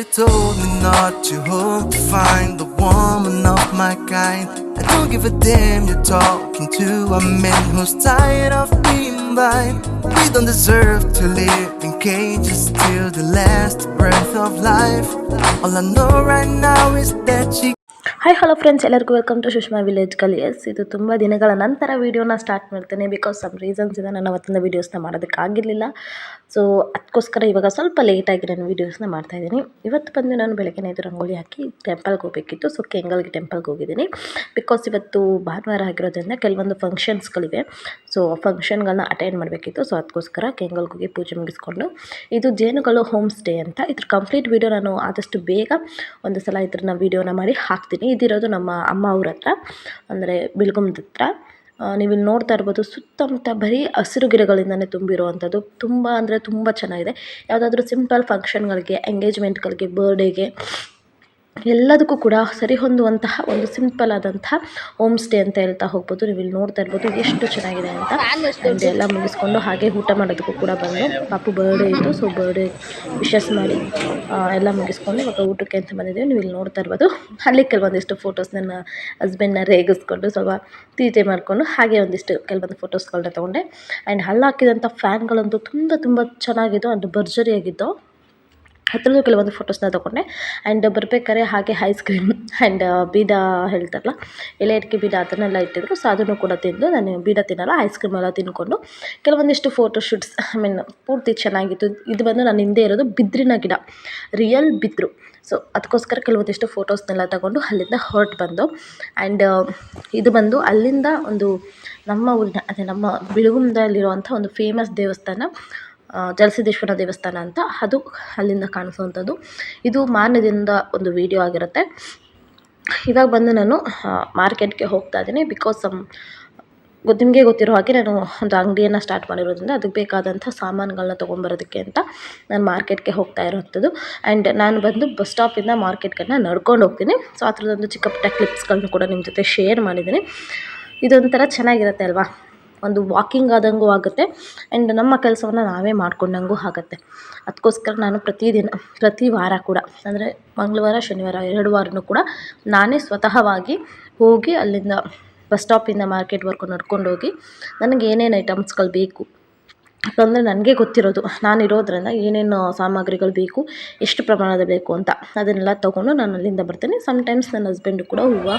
Somebody told me not to hope to find the woman of my kind. I don't give a damn you're talking to a man who's tired of being blind. We don't deserve to live in cages till the last breath of life. All I know right now is that she hi hello friends ಎಲ್ಲರಿಗೂ welcome to Sushma village ಕಲಿಯರ್ಸ್ ಇದು ತುಂಬ ದಿನಗಳ ನಂತರ ವೀಡಿಯೋನ start ಮಾಡ್ತೇನೆ because some reasons ಇದೆ ನಾನು ಅವತ್ತಿಂದ ವೀಡಿಯೋಸ್ನ ಮಾಡೋದಕ್ಕಾಗಿರಲಿಲ್ಲ ಸೊ ಅದಕ್ಕೋಸ್ಕರ ಇವಾಗ ಸ್ವಲ್ಪ ಲೇಟಾಗಿ ನಾನು ವೀಡಿಯೋಸ್ನ ಮಾಡ್ತಾಯಿದ್ದೀನಿ ಇವತ್ತು ಬಂದು ನಾನು ಬೆಳಗ್ಗೆ ಇದು ರಂಗೋಲಿ ಹಾಕಿ ಟೆಂಪಲ್ಗೆ ಹೋಗಬೇಕಿತ್ತು. ಸೊ ಕೆಂಗಲ್ಗೆ ಟೆಂಪಲ್ಗೆ ಹೋಗಿದ್ದೀನಿ. ಬಿಕಾಸ್ ಇವತ್ತು ಭಾನುವಾರ ಆಗಿರೋದ್ರಿಂದ ಕೆಲವೊಂದು ಫಂಕ್ಷನ್ಸ್ಗಳಿವೆ ಸೊ ಫಂಕ್ಷನ್ಗಳನ್ನ ಅಟೆಂಡ್ ಮಾಡಬೇಕಿತ್ತು. ಸೊ ಅದಕ್ಕೋಸ್ಕರ ಕೆಂಗಲ್ಗೆ ಹೋಗಿ ಪೂಜೆ ಮುಗಿಸ್ಕೊಂಡು ಇದು ಜೇನುಗಳು ಹೋಮ್ ಸ್ಟೇ ಅಂತ. ಇದ್ರ ಕಂಪ್ಲೀಟ್ ವೀಡಿಯೋ ನಾನು ಆದಷ್ಟು ಬೇಗ ಒಂದು ಸಲ ಇದ್ರನ್ನ ವೀಡಿಯೋನ ಮಾಡಿ ಹಾಕ್ತೀನಿ. ಇದಿರೋದು ನಮ್ಮ ಅಮ್ಮ ಅವ್ರ ಹತ್ರ, ಅಂದರೆ ಬಿಲ್ಗುಮ್ದ ಹತ್ರ. ನೀವು ಇಲ್ಲಿ ನೋಡ್ತಾ ಇರ್ಬೋದು ಸುತ್ತಮುತ್ತ ಬರೀ ಹಸಿರು ಗಿಡಗಳಿಂದನೇ ತುಂಬಿರುವಂಥದ್ದು. ತುಂಬ ಅಂದರೆ ತುಂಬ ಚೆನ್ನಾಗಿದೆ. ಯಾವುದಾದ್ರೂ ಸಿಂಪಲ್ ಫಂಕ್ಷನ್ಗಳಿಗೆ ಎಂಗೇಜ್ಮೆಂಟ್ಗಳಿಗೆ ಬರ್ಡೇಗೆ ಎಲ್ಲದಕ್ಕೂ ಕೂಡ ಸರಿ ಹೊಂದುವಂತಹ ಒಂದು ಸಿಂಪಲ್ ಆದಂತಹ ಹೋಮ್ ಸ್ಟೇ ಅಂತ ಹೇಳ್ತಾ ಹೋಗ್ಬೋದು. ನೀವು ಇಲ್ಲಿ ನೋಡ್ತಾ ಇರ್ಬೋದು ಎಷ್ಟು ಚೆನ್ನಾಗಿದೆ ಅಂತ. ಆ್ಯಂಡ್ ಎಲ್ಲ ಮುಗಿಸ್ಕೊಂಡು ಹಾಗೆ ಊಟ ಮಾಡೋದಕ್ಕೂ ಕೂಡ ಬಂದು ಪಾಪು ಬರ್ಡೇ ಇತ್ತು. ಸೊ ಬರ್ಡೇ ವಿಶಸ್ ಮಾಡಿ ಎಲ್ಲ ಮುಗಿಸ್ಕೊಂಡು ಇವಾಗ ಊಟಕ್ಕೆ ಅಂತ ಬಂದಿದ್ದೀವಿ. ನೀವು ಇಲ್ಲಿ ನೋಡ್ತಾ ಇರ್ಬೋದು. ಅಲ್ಲಿ ಕೆಲವೊಂದಿಷ್ಟು ಫೋಟೋಸ್ ನನ್ನ ಹಸ್ಬೆಂಡ್ನ ರೇಗಿಸ್ಕೊಂಡು ಸ್ವಲ್ಪ ತೀಟೆ ಮಾಡಿಕೊಂಡು ಹಾಗೆ ಒಂದಿಷ್ಟು ಕೆಲವೊಂದು ಫೋಟೋಸ್ಗಳನ್ನ ತೊಗೊಂಡೆ. ಆ್ಯಂಡ್ ಹಳ್ಳ ಹಾಕಿದಂಥ ಫ್ಯಾನ್ಗಳಂತೂ ತುಂಬ ತುಂಬ ಚೆನ್ನಾಗಿದ್ದು. ಅದು ಭರ್ಜರಿಯಾಗಿದ್ದು. ಹತ್ರದ್ದು ಕೆಲವೊಂದು ಫೋಟೋಸ್ನ ತೊಗೊಂಡೆ. ಆ್ಯಂಡ್ ಬರಬೇಕಾದ್ರೆ ಹಾಗೆ ಐಸ್ ಕ್ರೀಮ್ ಆ್ಯಂಡ್ ಬೀಡ ಹೇಳ್ತಾರಲ್ಲ, ಎಲೆ ಅಡಿಕೆ ಬೀದ ಅದನ್ನೆಲ್ಲ ಇಟ್ಟಿದ್ರು. ಸೊ ಅದನ್ನು ಕೂಡ ತಿಂದು ನಾನು ಬೀಡ ತಿನ್ನಲ್ಲ ಐಸ್ ಕ್ರೀಮ್ ಎಲ್ಲ ತಿನ್ಕೊಂಡು ಕೆಲವೊಂದಿಷ್ಟು ಫೋಟೋ ಶೂಟ್ಸ್ ಐ ಮೀನ್ ಪೂರ್ತಿ ಚೆನ್ನಾಗಿತ್ತು. ಇದು ಬಂದು ನಾನು ಹಿಂದೆ ಇರೋದು ಬಿದ್ರಿನ ಗಿಡ ರಿಯಲ್ ಬಿದ್ರು. ಸೊ ಅದಕ್ಕೋಸ್ಕರ ಕೆಲವೊಂದಿಷ್ಟು ಫೋಟೋಸ್ನೆಲ್ಲ ತಗೊಂಡು ಅಲ್ಲಿಂದ ಹೊರಟು ಬಂದು ಆ್ಯಂಡ್ ಇದು ಬಂದು ಅಲ್ಲಿಂದ ಒಂದು ನಮ್ಮ ಊರಿನ, ಅದೇ ನಮ್ಮ ಬಿಳುಗುಂದಲ್ಲಿರುವಂಥ ಒಂದು ಫೇಮಸ್ ದೇವಸ್ಥಾನ ಜಲಸಿದ್ದೇಶ್ವರ ದೇವಸ್ಥಾನ ಅಂತ ಅದು ಅಲ್ಲಿಂದ ಕಾಣಿಸುವಂಥದ್ದು. ಇದು ಮಾರನೇ ದಿನದ ಒಂದು ವಿಡಿಯೋ ಆಗಿರುತ್ತೆ. ಇವಾಗ ಬಂದು ನಾನು ಮಾರ್ಕೆಟ್ಗೆ ಹೋಗ್ತಾ ಇದ್ದೀನಿ. ಬಿಕಾಸ್ ನಿಮಗೆ ಗೊತ್ತಿರೋ ಹಾಗೆ ನಾನು ಒಂದು ಅಂಗಡಿಯನ್ನು ಸ್ಟಾರ್ಟ್ ಮಾಡಿರೋದ್ರಿಂದ ಅದಕ್ಕೆ ಬೇಕಾದಂಥ ಸಾಮಾನುಗಳನ್ನ ತೊಗೊಂಬರೋದಕ್ಕೆ ಅಂತ ನಾನು ಮಾರ್ಕೆಟ್ಗೆ ಹೋಗ್ತಾ ಇರೋವಂಥದ್ದು ಆ್ಯಂಡ್ ನಾನು ಬಂದು ಬಸ್ ಸ್ಟಾಪಿಂದ ಮಾರ್ಕೆಟ್ಗನ್ನ ನಡ್ಕೊಂಡು ಹೋಗ್ತೀನಿ. ಸೊ ಆ ಥರದೊಂದು ಚಿಕ್ಕ ಪುಟ್ಟ ಕ್ಲಿಪ್ಸ್ಗಳನ್ನ ಕೂಡ ನಿಮ್ಮ ಜೊತೆ ಶೇರ್ ಮಾಡಿದ್ದೀನಿ. ಇದೊಂಥರ ಚೆನ್ನಾಗಿರುತ್ತೆ ಅಲ್ವಾ? ಒಂದು ವಾಕಿಂಗ್ ಆದಂಗೂ ಆಗುತ್ತೆ. ಆ್ಯಂಡ್ ನಮ್ಮ ಕೆಲಸವನ್ನ ನಾವೇ ಮಾಡ್ಕೊಂಡಂಗೂ ಆಗುತ್ತೆ. ಅದಕ್ಕೋಸ್ಕರ ನಾನು ಪ್ರತಿದಿನ, ಪ್ರತಿ ವಾರ ಕೂಡ, ಅಂದರೆ ಮಂಗಳವಾರ, ಶನಿವಾರ ಎರಡು ವಾರನೂ ಕೂಡ ನಾನೇ ಸ್ವತಃವಾಗಿ ಹೋಗಿ ಅಲ್ಲಿಂದ ಬಸ್ ಸ್ಟಾಪಿಂದ ಮಾರ್ಕೆಟ್ವರೆಗೂ ನಡ್ಕೊಂಡೋಗಿ ನನಗೆ ಏನೇನು ಐಟಮ್ಸ್ಗಳು ಬೇಕು ಯಾಕಂದರೆ ನನಗೆ ಗೊತ್ತಿರೋದು ನಾನು ಇರೋದರಿಂದ ಏನೇನು ಸಾಮಗ್ರಿಗಳು ಬೇಕು, ಎಷ್ಟು ಪ್ರಮಾಣದ ಬೇಕು ಅಂತ. ಅದನ್ನೆಲ್ಲ ತೊಗೊಂಡು ನಾನು ಅಲ್ಲಿಂದ ಬರ್ತೀನಿ. ಸಮ್ಟೈಮ್ಸ್ ನನ್ನ ಹಸ್ಬೆಂಡು ಕೂಡ ಹೂವು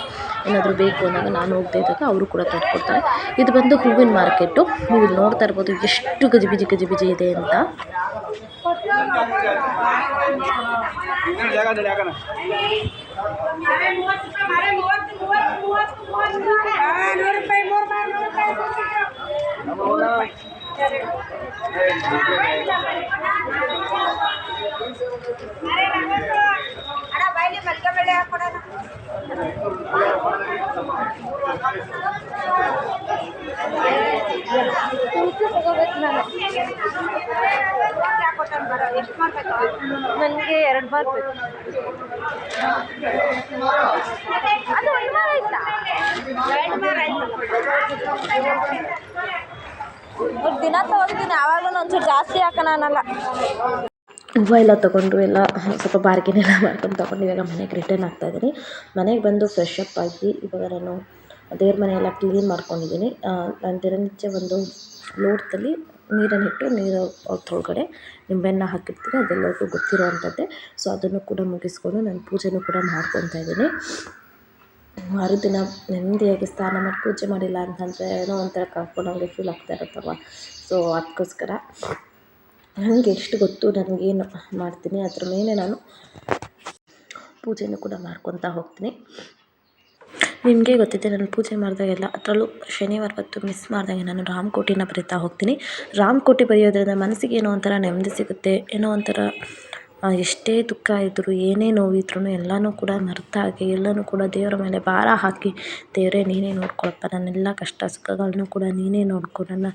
ಏನಾದರೂ ಬೇಕು ಅಂದಾಗ ನಾನು ಹೋಗದೇ ಇದ್ದಾಗ ಅವರು ಕೂಡ ತಂದುಕೊಡ್ತಾರೆ ಇದು ಬಂದು ಹೂವಿನ ಮಾರ್ಕೆಟು ನೀವು ಇಲ್ಲಿ ನೋಡ್ತಾ ಇರ್ಬೋದು ಎಷ್ಟು ಗಜಿಬಿಜಿ ಗಜಿಬಿಜಿ ಇದೆ ಅಂತ. ಅಣ್ಣ ಬೈಲಿ ಮಲ್ಕೆ ಬೆಳೆ ಹಾಕೊಡೋಣ ಎಷ್ಟು ಮಾಡ್ಬೇಕು ನನಗೆ ಎರಡು ಬಾರ್ ಬೇಕು. ಅದು ಒಂದು ಮಾರ ಆಯ್ತಾ? ಎರಡು ಮಾರ ದಿನ ತೊಗೊತೀನಿ ಆವಾಗಲೂ ಒಂಚೂರು ಜಾಸ್ತಿ ಹಾಕೋಣ ಅನ್ನಲ್ಲ. ಹೂವು ಎಲ್ಲ ತೊಗೊಂಡು ಎಲ್ಲ ಸ್ವಲ್ಪ ಬಾರ್ಗಿನ್ ಎಲ್ಲ ಮಾಡ್ಕೊಂಡು ತೊಗೊಂಡು ಇವಾಗ ಮನೆಗೆ ರಿಟರ್ನ್ ಆಗ್ತಾ ಇದ್ದೀನಿ. ಮನೆಗೆ ಬಂದು ಫ್ರೆಶ್ ಅಪ್ ಆಗಿ ಇವಾಗ ನಾನು ದೇವ್ರ ಮನೆಯೆಲ್ಲ ಕ್ಲೀನ್ ಮಾಡ್ಕೊಂಡಿದ್ದೀನಿ. ನಾನು ದಿನನಿತ್ಯ ಒಂದು ಲೋಟದಲ್ಲಿ ನೀರನ್ನು ಇಟ್ಟು ನೀರು ಅದ್ರೊಳಗಡೆ ನಿಂಬೆಹಣ್ಣು ಹಾಕಿರ್ತೀನಿ, ಅದೆಲ್ಲರಿಗೂ ಗೊತ್ತಿರೋ ಅಂಥದ್ದೇ ಸೊ ಅದನ್ನು ಕೂಡ ಮುಗಿಸ್ಕೊಂಡು ನಾನು ಪೂಜೆನೂ ಕೂಡ ಮಾಡ್ಕೊತಾ ಇದ್ದೀನಿ. ಮರು ದಿನ ನೆಮ್ಮದಿಯಾಗಿ ಸ್ನಾನ ಮಾಡಿ ಪೂಜೆ ಮಾಡಿಲ್ಲ ಅಂತಂದರೆ ಏನೋ ಒಂಥರ ಕಳ್ಕೊಂಡಂಗೆ ಫೀಲ್ ಆಗ್ತಾ ಇರುತ್ತಲ್ವ? ಸೊ ಅದಕ್ಕೋಸ್ಕರ ನನಗೆ ಎಷ್ಟು ಗೊತ್ತು ನನಗೇನು ಮಾಡ್ತೀನಿ, ಅದ್ರ ಮೇಲೆ ನಾನು ಪೂಜೆನೂ ಕೂಡ ಮಾಡ್ಕೊತಾ ಹೋಗ್ತೀನಿ. ನಿಮಗೆ ಗೊತ್ತಿದೆ, ನಾನು ಪೂಜೆ ಮಾಡಿದಾಗೆಲ್ಲ ಅದರಲ್ಲೂ ಶನಿವಾರ ಹೊತ್ತು ಮಿಸ್ ಮಾಡಿದಾಗೆ ನಾನು ರಾಮಕೋಟಿನ ಬರಿತಾ ಹೋಗ್ತೀನಿ. ರಾಮಕೋಟಿ ಬರೆಯೋದ್ರಿಂದ ಮನಸ್ಸಿಗೆ ಏನೋ ಒಂಥರ ನೆಮ್ಮದಿ ಸಿಗುತ್ತೆ, ಏನೋ ಒಂಥರ ಎಷ್ಟೇ ದುಃಖ ಇದ್ದರೂ ಏನೇ ನೋವಿದ್ರೂ ಎಲ್ಲನೂ ಕೂಡ ಮರೆತಾಗಿ ಎಲ್ಲನೂ ಕೂಡ ದೇವರ ಮೇಲೆ ಭಾರ ಹಾಕಿ ದೇವರೇ, ನೀನೇ ನೋಡ್ಕೊಳಪ್ಪ. ನನ್ನೆಲ್ಲ ಕಷ್ಟ ಸುಖಗಳನ್ನು ಕೂಡ ನೀನೇ ನೋಡ್ಕೊ. ನನ್ನ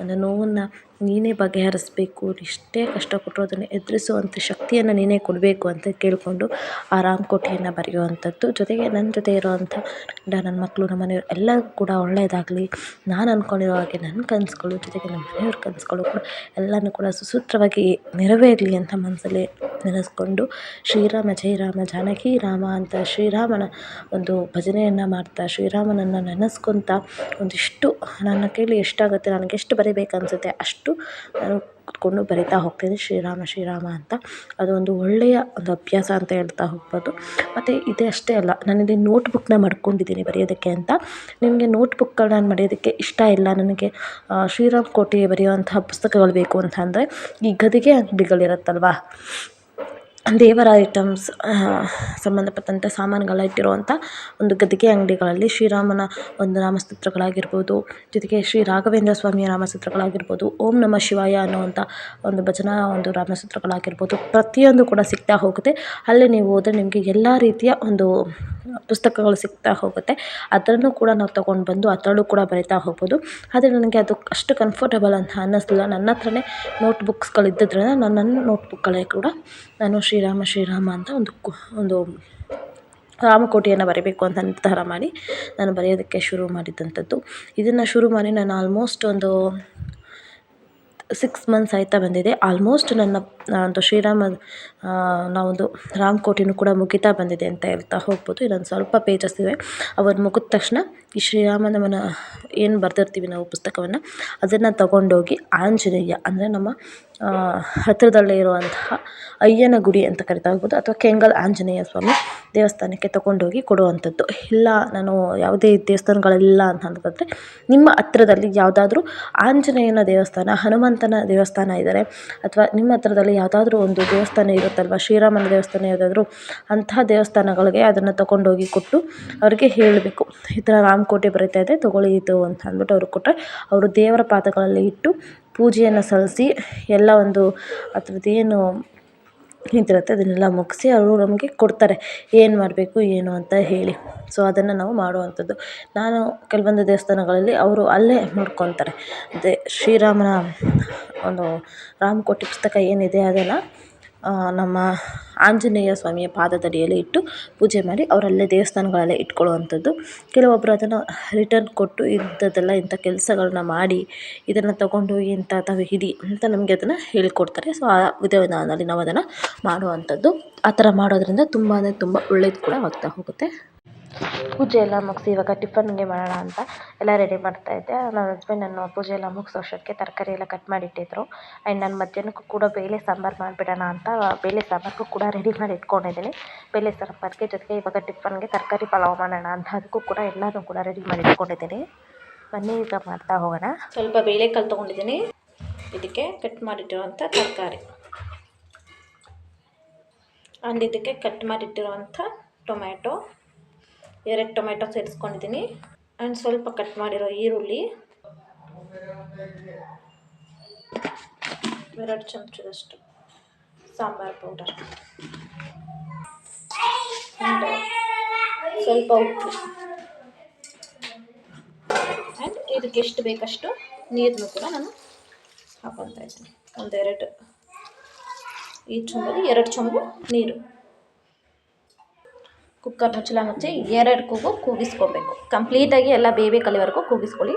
ಒಂದು ನೋವನ್ನು ನೀನೇ ಬಗೆಹರಿಸ್ಬೇಕು. ಎಷ್ಟೇ ಕಷ್ಟ ಕೊಟ್ಟರೂ ಅದನ್ನು ಎದುರಿಸುವಂಥ ಶಕ್ತಿಯನ್ನು ನೀನೇ ಕೊಡಬೇಕು ಅಂತ ಕೇಳಿಕೊಂಡು ಆ ರಾಮಕೋಟಿಯನ್ನು ಬರೆಯುವಂಥದ್ದು. ಜೊತೆಗೆ ನನ್ನ ಜೊತೆ ಇರುವಂಥ ನನ್ನ ಮಕ್ಕಳು, ನಮ್ಮ ಮನೆಯವ್ರು ಎಲ್ಲರಿಗೂ ಕೂಡ ಒಳ್ಳೆಯದಾಗಲಿ. ನಾನು ಅಂದ್ಕೊಂಡಿರೋ ಹಾಗೆ ನನ್ನ ಕನಸುಗಳು, ಜೊತೆಗೆ ನಮ್ಮ ಮನೆಯವ್ರ ಕನಸುಗಳು ಕೂಡ ಎಲ್ಲನೂ ಕೂಡ ಸುಸೂತ್ರವಾಗಿ ನೆರವೇರಲಿ ಅಂತ ಮನಸ್ಸಲ್ಲಿ ನೆನೆಸ್ಕೊಂಡು ಶ್ರೀರಾಮ, ಜೈ ರಾಮ, ಜಾನಕಿ ರಾಮ ಅಂತ ಶ್ರೀರಾಮನ ಒಂದು ಭಜನೆಯನ್ನು ಮಾಡ್ತಾ, ಶ್ರೀರಾಮನನ್ನು ನೆನೆಸ್ಕೊತಾ ಒಂದಿಷ್ಟು ನನ್ನ ಕೈಲಿ ಎಷ್ಟಾಗುತ್ತೆ, ನನಗೆ ಎಷ್ಟು ಬರಿಬೇಕು ಅನಿಸುತ್ತೆ ಅಷ್ಟು ನಾನು ಕೂತ್ಕೊಂಡು ಬರಿತಾ ಹೋಗ್ತೀನಿ. ಶ್ರೀರಾಮ ಶ್ರೀರಾಮ ಅಂತ. ಅದು ಒಂದು ಒಳ್ಳೆಯ ಒಂದು ಅಭ್ಯಾಸ ಅಂತ ಹೇಳ್ತಾ ಹೋಗ್ಬೋದು. ಮತ್ತು ಇದು ಅಷ್ಟೇ ಅಲ್ಲ, ನಾನಿಲ್ಲಿ ನೋಟ್ಬುಕ್ನ ಮಾಡ್ಕೊಂಡಿದ್ದೀನಿ ಬರೆಯೋದಕ್ಕೆ ಅಂತ. ನಿಮಗೆ ನೋಟ್ಬುಕ್ಗಳು ನಾನು ಬರೆಯೋದಕ್ಕೆ ಇಷ್ಟ ಇಲ್ಲ, ನನಗೆ ಶ್ರೀರಾಮ್ ಕೋಟೆ ಬರೆಯುವಂತಹ ಪುಸ್ತಕಗಳು ಬೇಕು ಅಂತ ಅಂದರೆ ಈ ಗದಿಗೆ ಅಂಗಡಿಗಳಿರುತ್ತಲ್ವಾ? ದೇವರ ಐಟಮ್ಸ್ ಸಂಬಂಧಪಟ್ಟಂಥ ಸಾಮಾನುಗಳ ಇಟ್ಟಿರುವಂಥ ಒಂದು ಗದ್ದಿಗೆ ಅಂಗಡಿಗಳಲ್ಲಿ ಶ್ರೀರಾಮನ ಒಂದು ನಾಮಸ್ತೋತ್ರಗಳಾಗಿರ್ಬೋದು, ಜೊತೆಗೆ ಶ್ರೀ ರಾಘವೇಂದ್ರ ಸ್ವಾಮಿಯ ನಾಮಸ್ತೋತ್ರಗಳಾಗಿರ್ಬೋದು, ಓಂ ನಮಃ ಶಿವಾಯ ಅನ್ನುವಂಥ ಒಂದು ಭಜನಾ ಒಂದು ನಾಮಸ್ತೋತ್ರಗಳಾಗಿರ್ಬೋದು, ಪ್ರತಿಯೊಂದು ಕೂಡ ಸಿಗ್ತಾ ಹೋಗುತ್ತೆ. ಅಲ್ಲಿ ನೀವು ಹೋದ್ರೆ ನಿಮಗೆ ಎಲ್ಲ ರೀತಿಯ ಒಂದು ಪುಸ್ತಕಗಳು ಸಿಗ್ತಾ ಹೋಗುತ್ತೆ. ಅದನ್ನು ಕೂಡ ನಾವು ತೊಗೊಂಡು ಬಂದು ಅದರಲ್ಲೂ ಕೂಡ ಬರಿತಾ ಹೋಗ್ಬೋದು. ಆದರೆ ನನಗೆ ಅದು ಅಷ್ಟು ಕಂಫರ್ಟಬಲ್ ಅಂತ ಅನ್ನಿಸ್ಲಿಲ್ಲ. ನನ್ನ ಹತ್ರನೇ ನೋಟ್ ಬುಕ್ಸ್ಗಳು ಇದ್ದಿದ್ದರಿಂದ ನಾನು ನನ್ನ ನೋಟ್ ಬುಕ್ಗಳೇ ಕೂಡ ನಾನು ಶ್ರೀರಾಮ ಶ್ರೀರಾಮ ಅಂತ ಒಂದು ಒಂದು ರಾಮಕೋಟಿಯನ್ನು ಬರೀಬೇಕು ಅಂತ ನಿರ್ಧಾರ ಮಾಡಿ ನಾನು ಬರೆಯೋದಕ್ಕೆ ಶುರು ಮಾಡಿದಂಥದ್ದು. ಇದನ್ನು ಶುರು ಮಾಡಿ ನಾನು ಆಲ್ಮೋಸ್ಟ್ ಒಂದು ಸಿಕ್ಸ್ ಮಂತ್ಸ್ ಆಯ್ತಾ ಬಂದಿದೆ. ಆಲ್ಮೋಸ್ಟ್ ನನ್ನ ಒಂದು ಶ್ರೀರಾಮ ನಾವೊಂದು ರಾಮಕೋಟಿನೂ ಕೂಡ ಮುಗಿತಾ ಬಂದಿದೆ ಅಂತ ಹೇಳ್ತಾ ಹೋಗ್ಬೋದು. ಇನ್ನೊಂದು ಸ್ವಲ್ಪ ಪೇಜಸ್ ಇವೆ. ಅವನ್ನ ಮುಗಿದ ತಕ್ಷಣ ಈ ಶ್ರೀರಾಮನ ಏನು ಬರೆದಿರ್ತೀವಿ ನಾವು ಪುಸ್ತಕವನ್ನು, ಅದನ್ನು ತಗೊಂಡೋಗಿ ಆಂಜನೇಯ, ಅಂದರೆ ನಮ್ಮ ಹತ್ತಿರದಲ್ಲೇ ಇರುವಂತಹ ಅಯ್ಯನ ಗುಡಿ ಅಂತ ಕರಿತಾ ಹೋಗ್ಬೋದು, ಅಥವಾ ಕೆಂಗಲ್ ಆಂಜನೇಯ ಸ್ವಾಮಿ ದೇವಸ್ಥಾನಕ್ಕೆ ತಗೊಂಡೋಗಿ ಕೊಡುವಂಥದ್ದು. ಇಲ್ಲ, ನಾನು ಯಾವುದೇ ದೇವಸ್ಥಾನಗಳಿಲ್ಲ ಅಂತ ಅಂತಂದರೆ ನಿಮ್ಮ ಹತ್ತಿರದಲ್ಲಿ ಯಾವುದಾದ್ರೂ ಆಂಜನೇಯನ ದೇವಸ್ಥಾನ, ಹನುಮಂತನ ದೇವಸ್ಥಾನ ಇದ್ದರೆ ಅಥವಾ ನಿಮ್ಮ ಹತ್ರದಲ್ಲಿ ಯಾವುದಾದ್ರೂ ಒಂದು ದೇವಸ್ಥಾನ ಇರುತ್ತಲ್ವಾ? ಶ್ರೀರಾಮನ ದೇವಸ್ಥಾನ ಯಾವುದಾದ್ರೂ ಅಂತಹ ದೇವಸ್ಥಾನಗಳಿಗೆ ಅದನ್ನು ತಗೊಂಡೋಗಿ ಕೊಟ್ಟು ಅವರಿಗೆ ಹೇಳಬೇಕು. ಈ ಥರ ರಾಮಕೋಟೆ ಬರೀತಾ ಇದೆ, ತೊಗೊಳ್ಳಿ ಇದು ಅಂತ ಅಂದ್ಬಿಟ್ಟು ಅವ್ರಿಗೆ ಕೊಟ್ಟರೆ ಅವರು ದೇವರ ಪಾದಗಳಲ್ಲಿ ಇಟ್ಟು ಪೂಜೆಯನ್ನು ಸಲ್ಲಿಸಿ ಎಲ್ಲ ಒಂದು ಅದ್ರದ್ದು ಏನು ಇದಿರುತ್ತೆ, ಅದನ್ನೆಲ್ಲ ಮುಗಿಸಿ ಅವರು ನಮಗೆ ಕೊಡ್ತಾರೆ. ಏನು ಮಾಡಬೇಕು, ಏನು ಅಂತ ಹೇಳಿ. ಸೊ ಅದನ್ನು ನಾವು ಮಾಡುವಂಥದ್ದು. ನಾನು ಕೆಲವೊಂದು ದೇವಸ್ಥಾನಗಳಲ್ಲಿ ಅವರು ಅಲ್ಲೇ ನೋಡ್ಕೊತಾರೆ. ಅದೇ ಶ್ರೀರಾಮನ ಒಂದು ರಾಮಕೋಟಿ ಪುಸ್ತಕ ಏನಿದೆ ಅದನ್ನು ನಮ್ಮ ಆಂಜನೇಯ ಸ್ವಾಮಿಯ ಪಾದದಡಿಯಲ್ಲಿ ಇಟ್ಟು ಪೂಜೆ ಮಾಡಿ ಅವರಲ್ಲೇ ದೇವಸ್ಥಾನಗಳಲ್ಲೇ ಇಟ್ಕೊಳ್ಳುವಂಥದ್ದು. ಕೆಲವೊಬ್ಬರು ಅದನ್ನು ರಿಟರ್ನ್ ಕೊಟ್ಟು ಇಂಥದ್ದೆಲ್ಲ, ಇಂಥ ಕೆಲಸಗಳನ್ನ ಮಾಡಿ ಇದನ್ನು ತೊಗೊಂಡೋಗಿ ಇಂಥ ತಾವು ಹಿಡಿ ಅಂತ ನಮಗೆ ಅದನ್ನು ಹೇಳಿಕೊಡ್ತಾರೆ. ಸೊ ಆ ವಿಧಿವಿಧಾನದಲ್ಲಿ ನಾವು ಅದನ್ನು ಮಾಡುವಂಥದ್ದು. ಆ ಥರ ಮಾಡೋದರಿಂದ ತುಂಬಾ ತುಂಬ ಒಳ್ಳೇದು ಕೂಡ ಆಗ್ತಾ ಹೋಗುತ್ತೆ. ಪೂಜೆ ಎಲ್ಲ ಮುಗಿಸಿ ಇವಾಗ ಟಿಫನ್ಗೆ ಮಾಡೋಣ ಅಂತ ಎಲ್ಲ ರೆಡಿ ಮಾಡ್ತಾಯಿದ್ದೆ ನನ್ನ ಹಸ್ಬೆಂಡ್ ನಾನು ಪೂಜೆ ಎಲ್ಲ ಮುಗಿಸೋ ಅಷ್ಟೊತ್ತಿಗೆ ತರಕಾರಿ ಎಲ್ಲ ಕಟ್ ಮಾಡಿಟ್ಟಿದ್ರು. ಆ್ಯಂಡ್ ನಾನು ಮಧ್ಯಾಹ್ನಕ್ಕೂ ಕೂಡ ಬೇಳೆ ಸಾಂಬಾರು ಮಾಡಿಬಿಡೋಣ ಅಂತ ಬೇಳೆ ಸಾಂಬಾರಿಗೂ ಕೂಡ ರೆಡಿ ಮಾಡಿ ಇಟ್ಕೊಂಡಿದ್ದೀನಿ. ಬೇಳೆ ಸಾಂಬಾರಿಗೆ ಜೊತೆಗೆ ಇವಾಗ ಟಿಫನ್ಗೆ ತರಕಾರಿ ಪಲಾವ್ ಮಾಡೋಣ ಅಂತ ಅದಕ್ಕೂ ಕೂಡ ಎಲ್ಲನೂ ಕೂಡ ರೆಡಿ ಮಾಡಿ ಇಟ್ಕೊಂಡಿದ್ದೀನಿ. ಬನ್ನಿ ಈಗ ಮಾಡ್ತಾ ಹೋಗೋಣ. ಸ್ವಲ್ಪ ಬೇಳೆಕಾಳು ತೊಗೊಂಡಿದ್ದೀನಿ. ಇದಕ್ಕೆ ಕಟ್ ಮಾಡಿಟ್ಟಿರುವಂಥ ತರಕಾರಿ. ಅಂಡ್ ಇದಕ್ಕೆ ಕಟ್ ಮಾಡಿಟ್ಟಿರುವಂಥ ಟೊಮ್ಯಾಟೊ ಎರಡು ಟೊಮೆಟೊ ಸೇರಿಸ್ಕೊಂಡಿದ್ದೀನಿ ಆ್ಯಂಡ್ ಸ್ವಲ್ಪ ಕಟ್ ಮಾಡಿರೋ ಈರುಳ್ಳಿ. ಎರಡು ಚಮಚದಷ್ಟು ಸಾಂಬಾರು ಪೌಡರ್. ಸ್ವಲ್ಪ ಉಪ್ಪು. ಆ್ಯಂಡ್ ಇದಕ್ಕೆ ಎಷ್ಟು ಬೇಕಷ್ಟು ನೀರನ್ನು ಕೂಡ ನಾನು ಹಾಕೊತಾ ಇದ್ದೀನಿ. ಒಂದೆರಡು ಈ ಚೊಂಬಲ್ಲಿ ಎರಡು ಚೊಂಬು ನೀರು. ಕುಕ್ಕರ್ ಮುಚ್ಚಲ ಮುಚ್ಚಿ ಎರಡು ಕೂಗು ಕೂಗಿಸ್ಕೊಬೇಕು. ಕಂಪ್ಲೀಟಾಗಿ ಎಲ್ಲ ಬೇಬಿ ಕಲಿವರೆಗೂ ಕೂಗಿಸ್ಕೊಳ್ಳಿ.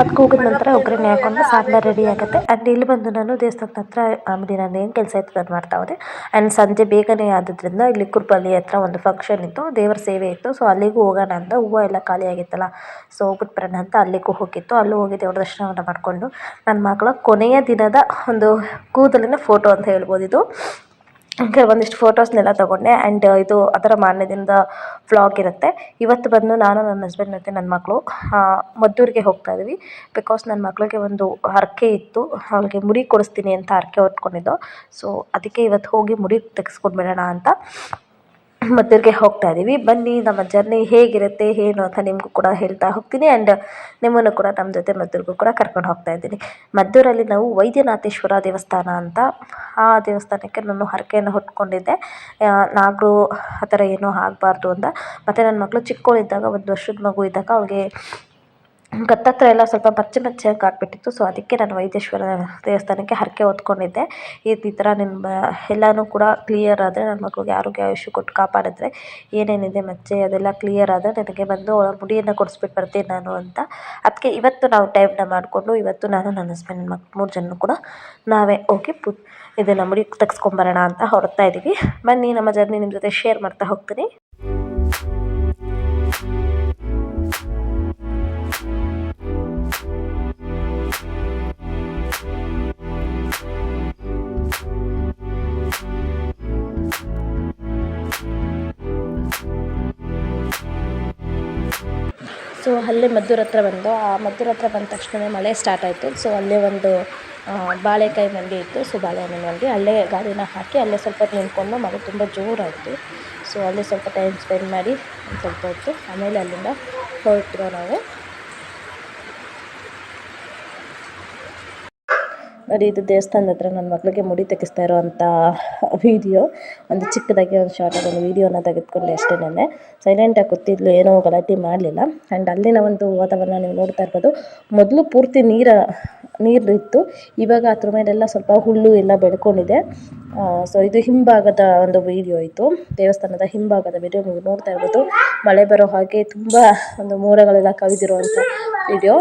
ಅದು ಕೂಗಿದ ನಂತರ ಒಗ್ಗರಣೆ ಹಾಕೊಂಡು ಸಾಂಬಾರು ರೆಡಿ ಆಗುತ್ತೆ. ಆ್ಯಂಡ್ ಇಲ್ಲಿ ಬಂದು ನಾನು ದೇವಸ್ಥಾನದ ಹತ್ರ ಆಮೇಲೆ ನಾನು ಏನು ಕೆಲಸ ಇತ್ತು ನಾನು ಮಾಡ್ತಾ ಹೋದೆ. ಆ್ಯಂಡ್ ಸಂಜೆ ಬೇಗನೆ ಆದದ್ರಿಂದ ಇಲ್ಲಿ ಕುರ್ಪಲ್ಲಿ ಹತ್ರ ಒಂದು ಫಂಕ್ಷನ್ ಇತ್ತು. ದೇವರ ಸೇವೆ ಇತ್ತು. ಸೊ ಅಲ್ಲಿಗೂ ಹೋಗೋಣ ಅಂತ ಹೂವು ಎಲ್ಲ ಖಾಲಿ ಆಗಿತ್ತಲ್ಲ. ಸೊ ಹೋಗ್ಬಿಟ್ಟು ಬರೋಣ ಅಂತ ಅಲ್ಲಿಗೂ ಹೋಗಿತ್ತು. ಅಲ್ಲೂ ಹೋಗಿ ದೇವ್ರ ದರ್ಶನವನ್ನು ಮಾಡಿಕೊಂಡು ನನ್ನ ಮಕ್ಕಳ ಕೊನೆಯ ದಿನದ ಒಂದು ಕೂದಲಿನ ಫೋಟೋ ಅಂತ ಹೇಳ್ಬೋದು ಇದು. ಕೆಲವೊಂದಿಷ್ಟು ಫೋಟೋಸ್ನೆಲ್ಲ ತೊಗೊಂಡೆ ಆ್ಯಂಡ್ ಇದು ಅದರ ಮಾರನೇ ದಿನದ ವ್ಲಾಗ್ ಇರುತ್ತೆ. ಇವತ್ತು ಬಂದು ನಾನು ನನ್ನ ಹಸ್ಬೆಂಡ್ ಮತ್ತು ನನ್ನ ಮಕ್ಕಳು ಮದ್ದೂರಿಗೆ ಹೋಗ್ತಾ ಇದ್ವಿ. ಬಿಕಾಸ್ ನನ್ನ ಮಗಳಿಗೆ ಒಂದು ಹರಕೆ ಇತ್ತು, ಅವಳಿಗೆ ಮುರಿ ಕೊಡಿಸ್ತೀನಿ ಅಂತ ಹರಕೆ ಹೊತ್ಕೊಂಡಿದ್ದೋ. ಸೊ ಅದಕ್ಕೆ ಇವತ್ತು ಹೋಗಿ ಮುರಿ ತೆಗೆಸ್ಕೊಂಡು ಬರೋಣ ಅಂತ. ಮದ್ದೂರಿಗೆ ಹೋಗ್ತಾ ಇದ್ದೀವಿ ಬನ್ನಿ, ನಮ್ಮ ಜರ್ನಿ ಹೇಗಿರುತ್ತೆ, ಏನು ಅಂತ ನಿಮಗೂ ಕೂಡ ಹೇಳ್ತಾ ಹೋಗ್ತೀನಿ. ಆ್ಯಂಡ್ ನಿಮ್ಮನ್ನು ಕೂಡ ನಮ್ಮ ಜೊತೆ ಮದ್ದೂರಿಗೂ ಕೂಡ ಕರ್ಕೊಂಡು ಹೋಗ್ತಾ ಇದ್ದೀನಿ. ಮದ್ದೂರಲ್ಲಿ ನಾವು ವೈದ್ಯನಾಥೇಶ್ವರ ದೇವಸ್ಥಾನ ಅಂತ ಆ ದೇವಸ್ಥಾನಕ್ಕೆ ನಾನು ಹರಕೆಯನ್ನು ಹೊತ್ಕೊಂಡಿದ್ದೆ. ನಾಗರು ಆ ಥರ ಏನೂ ಆಗಬಾರ್ದು ಅಂತ. ಮತ್ತು ನನ್ನ ಮಗಳು ಚಿಕ್ಕವಳಿದ್ದಾಗ ಒಂದು ವರ್ಷದ ಮಗು ಇದ್ದಾಗ, ಅವಳಿಗೆ ಗತ್ತತ್ರ ಎಲ್ಲ ಸ್ವಲ್ಪ ಪಚ್ಚೆ ಮಚ್ಚೆಯಾಗಿ ಕಾಟ್ಬಿಟ್ಟಿತ್ತು ಸೊ ಅದಕ್ಕೆ ನಾನು ವೈದೇಶ್ವರ ದೇವಸ್ಥಾನಕ್ಕೆ ಹರಕೆ ಹೊತ್ಕೊಂಡಿದ್ದೆ. ಈ ಥರ ನಿಮ್ಮ ಎಲ್ಲನೂ ಕೂಡ ಕ್ಲಿಯರ್ ಆದರೆ ನನ್ನ ಮಗುಗೆ ಆರೋಗ್ಯ ಆಯುಷ್ಯ ಕೊಟ್ಟು ಕಾಪಾಡಿದ್ರೆ ಏನೇನಿದೆ ಮಚ್ಚೆ ಅದೆಲ್ಲ ಕ್ಲಿಯರ್ ಆದರೆ ನನಗೆ ಬಂದು ಅವಳ ಮುಡಿಯನ್ನು ಕೊಡಿಸ್ಬಿಟ್ಟು ಬರ್ತೀನಿ ನಾನು ಅಂತ. ಅದಕ್ಕೆ ಇವತ್ತು ನಾವು ಟೈಮ್ನ ಮಾಡಿಕೊಂಡು ಇವತ್ತು ನಾನು ನನ್ನ ಹಸ್ಬೆಂಡ್ ಮಕ್, ಮೂರು ಜನ ಕೂಡ ನಾವೇ ಹೋಗಿ ಪು, ಇದನ್ನು ಮುಡಿ ತೆಗೆಸ್ಕೊಂಬರೋಣ ಅಂತ ಹೊರಡ್ತಾ ಇದ್ದೀವಿ ಬನ್ನಿ, ನಮ್ಮ ಜರ್ನಿ ನಿಮ್ಮ ಜೊತೆ ಶೇರ್ ಮಾಡ್ತಾ ಹೋಗ್ತೀನಿ. ಸೊ ಅಲ್ಲೇ ಮದ್ದೂರ್ ಹತ್ರ ಬಂದು, ಆ ಮದ್ದೂರ್ ಹತ್ರ ಬಂದ ತಕ್ಷಣ ಮಳೆ ಸ್ಟಾರ್ಟ್ ಆಯಿತು. ಸೊ ಅಲ್ಲೇ ಒಂದು ಬಾಳೆಕಾಯಿ ಮಂಡಿ ಇತ್ತು. ಸೊ ಬಾಳೆಹಣ್ಣಿನ ಮಂಡಿ. ಅಲ್ಲೇ ಗಾಡಿನ ಹಾಕಿ ಅಲ್ಲೇ ಸ್ವಲ್ಪ ಹೊತ್ತು ನಿಂತ್ಕೊಂಡು ಮಳೆ ತುಂಬ ಜೋರಾಯಿತು. ಸೊ ಅಲ್ಲೇ ಸ್ವಲ್ಪ ಟೈಮ್ ಸ್ಪೆಂಡ್ ಮಾಡಿ ಸ್ವಲ್ಪ ಹೊತ್ತು ಆಮೇಲೆ ಅಲ್ಲಿಂದ ಹೊರಟ್ರು ನಾವು ಇದು ದೇವಸ್ಥಾನದ ಹತ್ರ ನನ್ನ ಮಗಳಿಗೆ ಮುಡಿ ತೆಗೆಸ್ತಾ ಇರೋವಂಥ ವಿಡಿಯೋ ಒಂದು ಚಿಕ್ಕದಾಗಿ ಒಂದು ಶಾರ್ಟಾಗಿ ಒಂದು ವೀಡಿಯೋನ ತೆಗೆದುಕೊಂಡೆ ಅಷ್ಟೇ ಸೈಲೆಂಟ್ ಸೈಲೆಂಟಾಗಿ ಕೂತಿದ್ಲು, ಏನೋ ಗಲಾಟೆ ಮಾಡಲಿಲ್ಲ. ಆ್ಯಂಡ್ ಅಲ್ಲಿನ ಒಂದು ವಾತಾವರಣ ನೀವು ನೋಡ್ತಾ ಇರ್ಬೋದು, ಮೊದಲು ಪೂರ್ತಿ ನೀರ, ನೀರಿತ್ತು. ಇವಾಗ ಅದ್ರ ಮೇಲೆಲ್ಲ ಸ್ವಲ್ಪ ಹುಲ್ಲು ಎಲ್ಲ ಬೆಳ್ಕೊಂಡಿದೆ. ಸೊ ಇದು ಹಿಂಭಾಗದ ಒಂದು ವಿಡಿಯೋ ಇತ್ತು ದೇವಸ್ಥಾನದ ಹಿಂಭಾಗದ ವಿಡಿಯೋ ನೀವು ನೋಡ್ತಾ ಇರ್ಬೋದು. ಮಳೆ ಬರೋ ಹಾಗೆ ತುಂಬ ಒಂದು ಮೋಡಗಳೆಲ್ಲ ಕವಿದಿರುವಂಥ ವಿಡಿಯೋ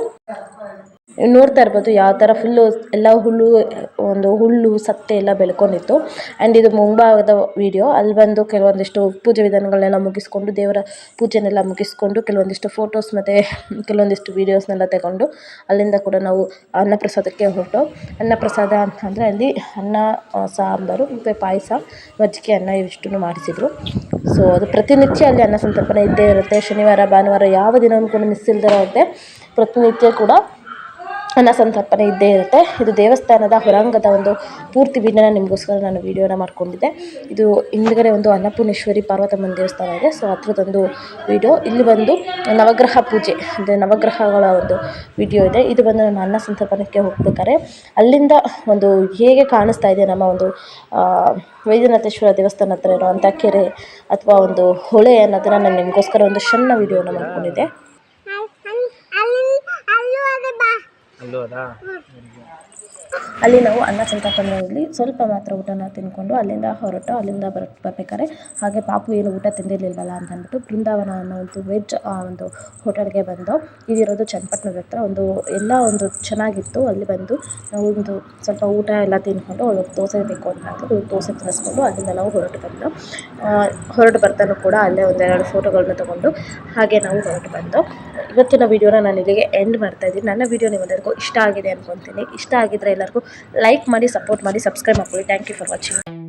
ನೋಡ್ತಾ ಇರ್ಬೋದು ಯಾವ ಥರ ಫುಲ್ಲು ಎಲ್ಲ ಹುಲ್ಲು, ಒಂದು ಹುಲ್ಲು ಸತ್ತೆ ಎಲ್ಲ ಬೆಳ್ಕೊಂಡಿತ್ತು. ಆ್ಯಂಡ್ ಇದು ಮುಂಭಾಗದ ವಿಡಿಯೋ ಅಲ್ಲಿ ಬಂದು ಕೆಲವೊಂದಿಷ್ಟು ಪೂಜೆ ವಿಧಾನಗಳನ್ನೆಲ್ಲ ಮುಗಿಸ್ಕೊಂಡು, ದೇವರ ಪೂಜೆನೆಲ್ಲ ಮುಗಿಸ್ಕೊಂಡು ಕೆಲವೊಂದಿಷ್ಟು ಫೋಟೋಸ್ ಮತ್ತು ಕೆಲವೊಂದಿಷ್ಟು ವೀಡಿಯೋಸ್ನೆಲ್ಲ ತಗೊಂಡು ಅಲ್ಲಿಂದ ಕೂಡ ನಾವು ಅನ್ನಪ್ರಸಾದಕ್ಕೆ ಹೊರಟು. ಅನ್ನಪ್ರಸಾದ ಅಂತಂದರೆ ಅಲ್ಲಿ ಅನ್ನ ಸಾಂಬಾರು ಮತ್ತು ಪಾಯಸ, ಮಜ್ಜಿಗೆ, ಅನ್ನ ಇವಿಷ್ಟನ್ನು ಮಾಡಿಸಿದ್ರು. ಸೊ ಅದು ಪ್ರತಿನಿತ್ಯ ಅಲ್ಲಿ ಅನ್ನ ಸಂತರ್ಪಣೆ ಇದ್ದೇ ಇರುತ್ತೆ. ಶನಿವಾರ, ಭಾನುವಾರ ಯಾವ ದಿನವೂ ಕೂಡ ಮಿಸ್ ಇಲ್ಲದೆ ಪ್ರತಿನಿತ್ಯ ಕೂಡ ಅನ್ನ ಸಂತರ್ಪಣೆ ಇದ್ದೇ ಇರುತ್ತೆ. ಇದು ದೇವಸ್ಥಾನದ ಹೊರಾಂಗದ ಒಂದು ಪೂರ್ತಿ ವಿಡಿಯೋನ ನಿಮಗೋಸ್ಕರ ನಾನು ವೀಡಿಯೋನ ಮಾಡ್ಕೊಂಡಿದ್ದೆ. ಇದು ಹಿಂದ್ಗಡೆ ಒಂದು ಅನ್ನಪೂರ್ಣೇಶ್ವರಿ ಪಾರ್ವತಮ್ಮನ ದೇವಸ್ಥಾನ ಇದೆ. ಸೊ ಅದ್ರದ್ದೊಂದು ವಿಡಿಯೋ. ಇಲ್ಲಿ ಬಂದು ನವಗ್ರಹ ಪೂಜೆ, ಅಂದರೆ ನವಗ್ರಹಗಳ ಒಂದು ವಿಡಿಯೋ ಇದೆ. ಇದು ಬಂದು ನಾನು ಅನ್ನ ಸಂತರ್ಪಣೆಗೆ ಹೋಗ್ಬೇಕಾದ್ರೆ ಅಲ್ಲಿಂದ ಒಂದು ಹೇಗೆ ಕಾಣಿಸ್ತಾ ಇದೆ ನಮ್ಮ ಒಂದು ವೈದ್ಯನಾಥೇಶ್ವರ ದೇವಸ್ಥಾನ ಹತ್ರ ಇರುವಂಥ ಕೆರೆ ಅಥವಾ ಒಂದು ಹೊಳೆ ಅನ್ನೋದನ್ನು ನಾನು ನಿಮಗೋಸ್ಕರ ಒಂದು ಸಣ್ಣ ವಿಡಿಯೋನ ಮಾಡ್ಕೊಂಡಿದ್ದೆ. ಅಲ್ಲೂ ಅದಾ ಅಲ್ಲಿ ನಾವು ಅನ್ನ ಸಂತರ್ಪಣೆಯಲ್ಲಿ ಸ್ವಲ್ಪ ಮಾತ್ರ ಊಟನ ತಿನ್ಕೊಂಡು ಅಲ್ಲಿಂದ ಹೊರಟು, ಅಲ್ಲಿಂದ ಬರ್, ಬರ್ಬೇಕಾದ್ರೆ ಹಾಗೆ ಪಾಪು ಏನು ಊಟ ತಿಂದಿರಲಿಲ್ವಲ್ಲ ಅಂತ ಅಂದ್ಬಿಟ್ಟು ಬೃಂದಾವನ ಅನ್ನೋ ಒಂದು ವೆಜ್ ಒಂದು ಹೋಟೆಲ್ಗೆ ಬಂದು ಇದಿರೋದು ಚನ್ನಪಟ್ಟಣದ ಹತ್ರ ಒಂದು ಎಲ್ಲ ಒಂದು ಚೆನ್ನಾಗಿತ್ತು. ಅಲ್ಲಿ ಬಂದು ನಾವು ಒಂದು ಸ್ವಲ್ಪ ಊಟ ಎಲ್ಲ ತಿನ್ಕೊಂಡು ಅವಳು ದೋಸೆ ಬೇಕು ಅಂತ ಅಂದ್ಲು ದೋಸೆ ತಿನ್ನಿಸ್ಕೊಂಡು ಅಲ್ಲಿಂದ ನಾವು ಹೊರಟು ಬಂದು ಹೊರಟು ಬರ್ತಾನೂ ಕೂಡ ಅಲ್ಲೇ ಒಂದೆರಡು ಫೋಟೋಗಳನ್ನ ತೊಗೊಂಡು ಹಾಗೆ ನಾವು ಹೊರಟು ಬಂದು, ಇವತ್ತಿನ ವೀಡಿಯೋನ ನಾನು ಇಲ್ಲಿಗೆ ಎಂಡ್ ಮಾಡ್ತಾ ಇದ್ದೀನಿ. ನನ್ನ ವೀಡಿಯೋ ನಿಮ್ಮೆಲ್ಲರಿಗೂ ಇಷ್ಟ ಆಗಿದೆ ಅನ್ಕೊತೀನಿ. ಇಷ್ಟ ಆಗಿದ್ರೆ ಎಲ್ಲರಿಗೂ ಲೈಕ್ ಮಾಡಿ ಸಪೋರ್ಟ್ ಮಾಡಿ ಸಬ್ಸ್ಕ್ರೈಬ್ ಮಾಡ್ಕೊಳ್ಳಿ ಥ್ಯಾಂಕ್ ಯು ಫಾರ್ ವಾಚಿಂಗ್